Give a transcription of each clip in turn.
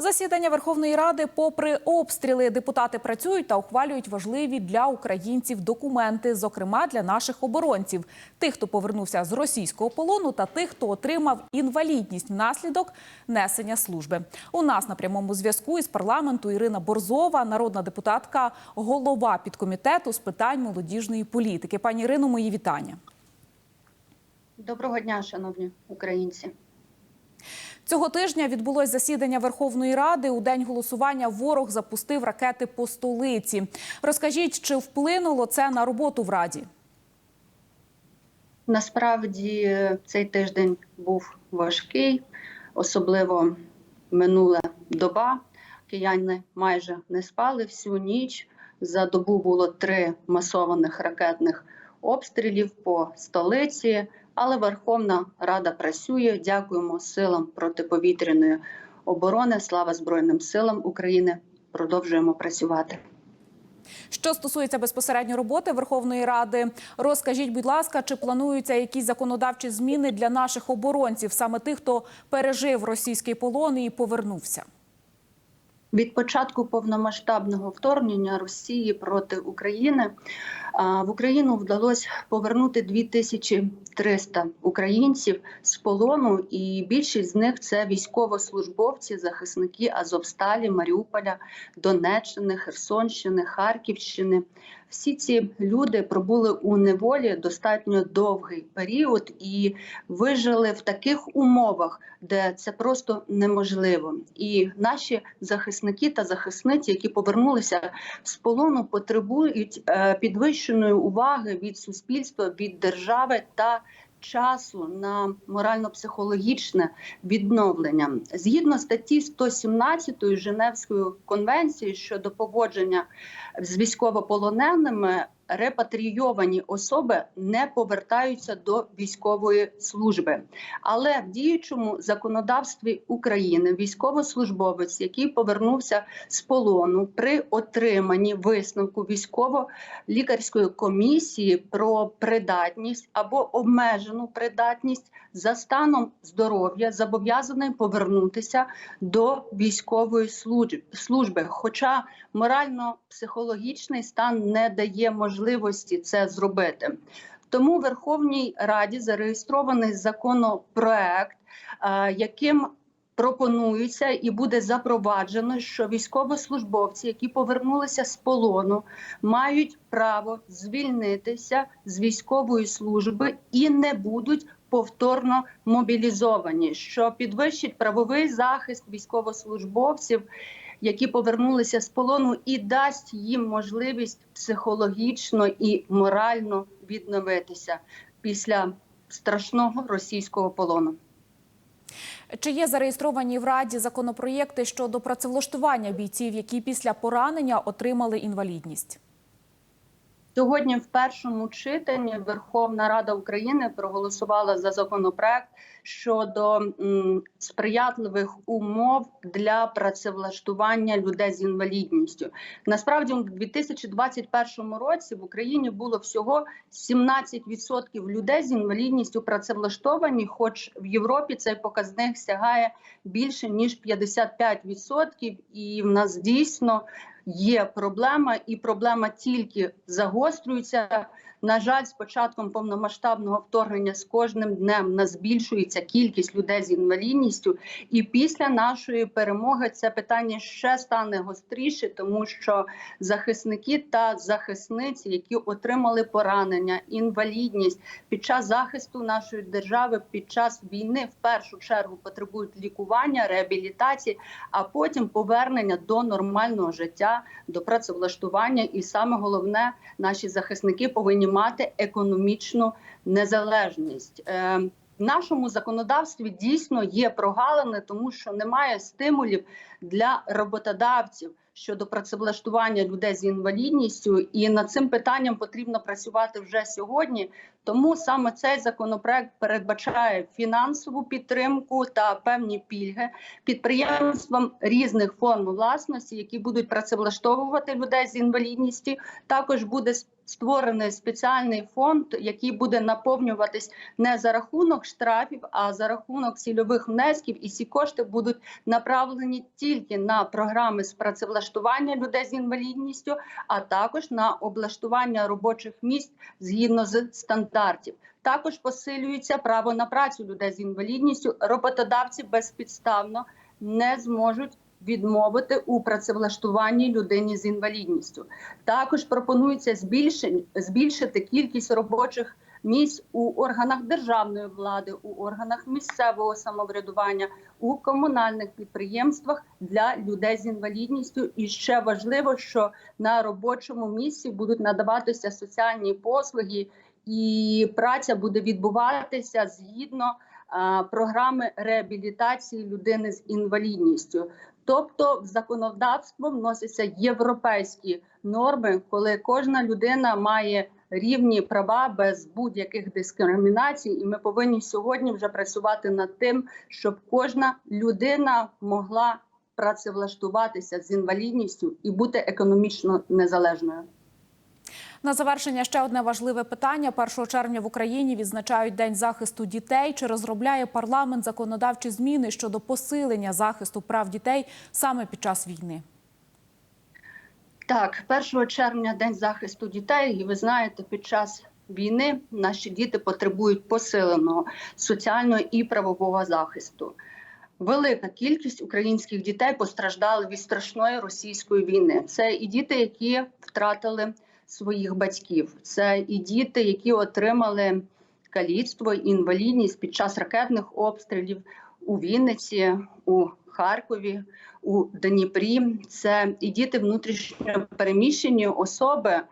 Засідання Верховної Ради, попри обстріли, депутати працюють та ухвалюють важливі для українців документи, зокрема для наших оборонців, тих, хто повернувся з російського полону, та тих, хто отримав інвалідність внаслідок несення служби. У нас на прямому зв'язку із парламенту Ірина Борзова, народна депутатка, голова підкомітету з питань молодіжної політики. Пані Ірино, мої вітання. Доброго дня, шановні українці. Цього тижня відбулось засідання Верховної Ради. У день голосування ворог запустив ракети по столиці. Розкажіть, чи вплинуло це на роботу в Раді? Насправді цей тиждень був важкий, особливо минула доба. Кияни майже не спали всю ніч. За добу було три масованих ракетних обстрілів по столиці. Але Верховна Рада працює. Дякуємо силам протиповітряної оборони. Слава Збройним силам України. Продовжуємо працювати. Що стосується безпосередньо роботи Верховної Ради, розкажіть, будь ласка, чи плануються якісь законодавчі зміни для наших оборонців, саме тих, хто пережив російський полон і повернувся? Від початку повномасштабного вторгнення Росії проти України в Україну вдалося повернути 2300 українців з полону, і більшість з них це військовослужбовці, захисники Азовсталі, Маріуполя, Донеччини, Херсонщини, Харківщини. Всі ці люди пробули у неволі достатньо довгий період і вижили в таких умовах, де це просто неможливо. І наші захисники та захисниці, які повернулися з полону, потребують підвищеної уваги від суспільства, від держави та часу на морально-психологічне відновлення згідно статті 117 Женевської конвенції щодо поводження з військовополоненими. Репатрійовані особи не повертаються до військової служби, але в діючому законодавстві України військовослужбовець, який повернувся з полону при отриманні висновку військово-лікарської комісії про придатність або обмежену придатність за станом здоров'я, зобов'язаний повернутися до військової служби. Хоча морально-психологічний стан не дає можливості це зробити. Тому в Верховній Раді зареєстрований законопроект, яким пропонується і буде запроваджено, що військовослужбовці, які повернулися з полону, мають право звільнитися з військової служби і не будуть повторно мобілізовані, що підвищить правовий захист військовослужбовців які повернулися з полону, і дасть їм можливість психологічно і морально відновитися після страшного російського полону. Чи є зареєстровані в Раді законопроєкти щодо працевлаштування бійців, які після поранення отримали інвалідність? Сьогодні в першому читанні Верховна Рада України проголосувала за законопроект щодо сприятливих умов для працевлаштування людей з інвалідністю. Насправді, у 2021 році в Україні було всього 17% людей з інвалідністю працевлаштовані, хоч в Європі цей показник сягає більше ніж 55%. І в нас дійсно є проблема, і проблема тільки загострюється. На жаль, з початком повномасштабного вторгнення з кожним днем нас збільшується кількість людей з інвалідністю, і після нашої перемоги це питання ще стане гостріше, тому що захисники та захисниці, які отримали поранення, інвалідність під час захисту нашої держави, під час війни в першу чергу потребують лікування, реабілітації, а потім повернення до нормального життя, до працевлаштування. І саме головне, наші захисники повинні мати економічну незалежність. Е, в нашому законодавстві дійсно є прогалини, тому що немає стимулів для роботодавців щодо працевлаштування людей з інвалідністю, і над цим питанням потрібно працювати вже сьогодні, Тому саме цей законопроект передбачає фінансову підтримку та певні пільги підприємствам різних форм власності, які будуть працевлаштовувати людей з інвалідністю. Також буде створений спеціальний фонд, який буде наповнюватись не за рахунок штрафів, а за рахунок цільових внесків. І ці кошти будуть направлені тільки на програми з працевлаштування людей з інвалідністю, а також на облаштування робочих місць згідно з стандартів. Також посилюється право на працю людей з інвалідністю. Роботодавці безпідставно не зможуть відмовити у працевлаштуванні людині з інвалідністю. Також пропонується збільшити кількість робочих місць у органах державної влади, у органах місцевого самоврядування, у комунальних підприємствах для людей з інвалідністю. І ще важливо, що на робочому місці будуть надаватися соціальні послуги, і праця буде відбуватися згідно програми реабілітації людини з інвалідністю. Тобто в законодавство вносяться європейські норми, коли кожна людина має рівні права без будь-яких дискримінацій, і ми повинні сьогодні вже працювати над тим, щоб кожна людина могла працевлаштуватися з інвалідністю і бути економічно незалежною. На завершення ще одне важливе питання. 1 червня в Україні відзначають День захисту дітей. Чи розробляє парламент законодавчі зміни щодо посилення захисту прав дітей саме під час війни? Так, 1 червня день захисту дітей, і ви знаєте, під час війни наші діти потребують посиленого соціального і правового захисту. Велика кількість українських дітей постраждали від страшної російської війни. Це і діти, які втратили своїх батьків, це і діти, які отримали каліцтво, інвалідність під час ракетних обстрілів у Вінниці, у Харкові, у Дніпрі. Це і діти внутрішньо переміщені особи, е,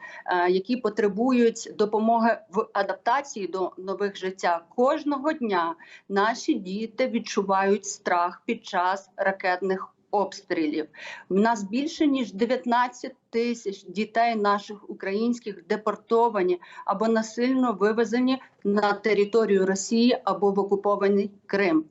які потребують допомоги в адаптації до нових життя. Кожного дня наші діти відчувають страх під час ракетних обстрілів. У нас більше ніж 19 тисяч дітей наших українських депортовані або насильно вивезені на територію Росії або в окупований Крим.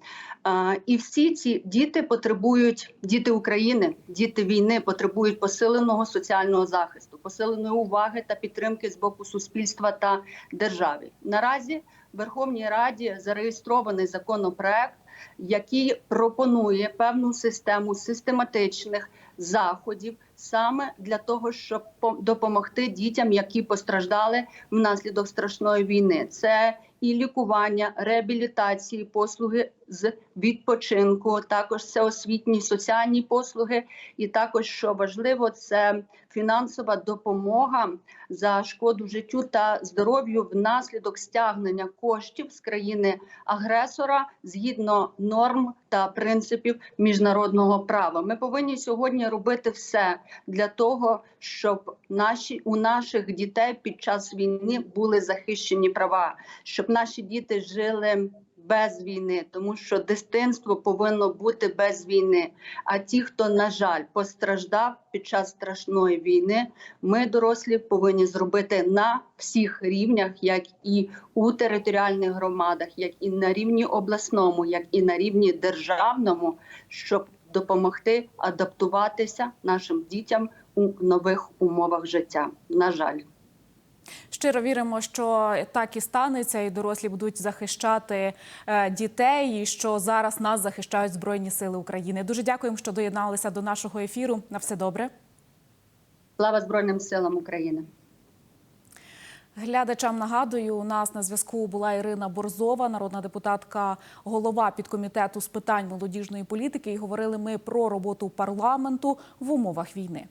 І всі ці діти потребують діти України, діти війни потребують посиленого соціального захисту, посиленої уваги та підтримки з боку суспільства та держави. Наразі в Верховній Раді зареєстрований законопроект, який пропонує певну систему систематичних заходів саме для того, щоб допомогти дітям, які постраждали внаслідок страшної війни. Це і лікування, реабілітації, послуги з відпочинку, також це освітні соціальні послуги, і також що важливо, це фінансова допомога за шкоду життю та здоров'ю внаслідок стягнення коштів з країни агресора згідно норм та принципів міжнародного права. Ми повинні сьогодні робити все для того, щоб наші у наших дітей під час війни були захищені права, щоб наші діти жили. Без війни, тому що дитинство повинно бути без війни. А ті, хто, на жаль, постраждав під час страшної війни, ми, дорослі, повинні зробити на всіх рівнях, як і у територіальних громадах, як і на рівні обласному, як і на рівні державному, щоб допомогти адаптуватися нашим дітям у нових умовах життя. На жаль. Щиро віримо, що так і станеться, і дорослі будуть захищати е, дітей, і що зараз нас захищають Збройні Сили України. Дуже дякуємо, що доєдналися до нашого ефіру. На все добре. Слава Збройним силам України. Глядачам нагадую, у нас на зв'язку була Ірина Борзова, народна депутатка, голова підкомітету з питань молодіжної політики. І говорили ми про роботу парламенту в умовах війни.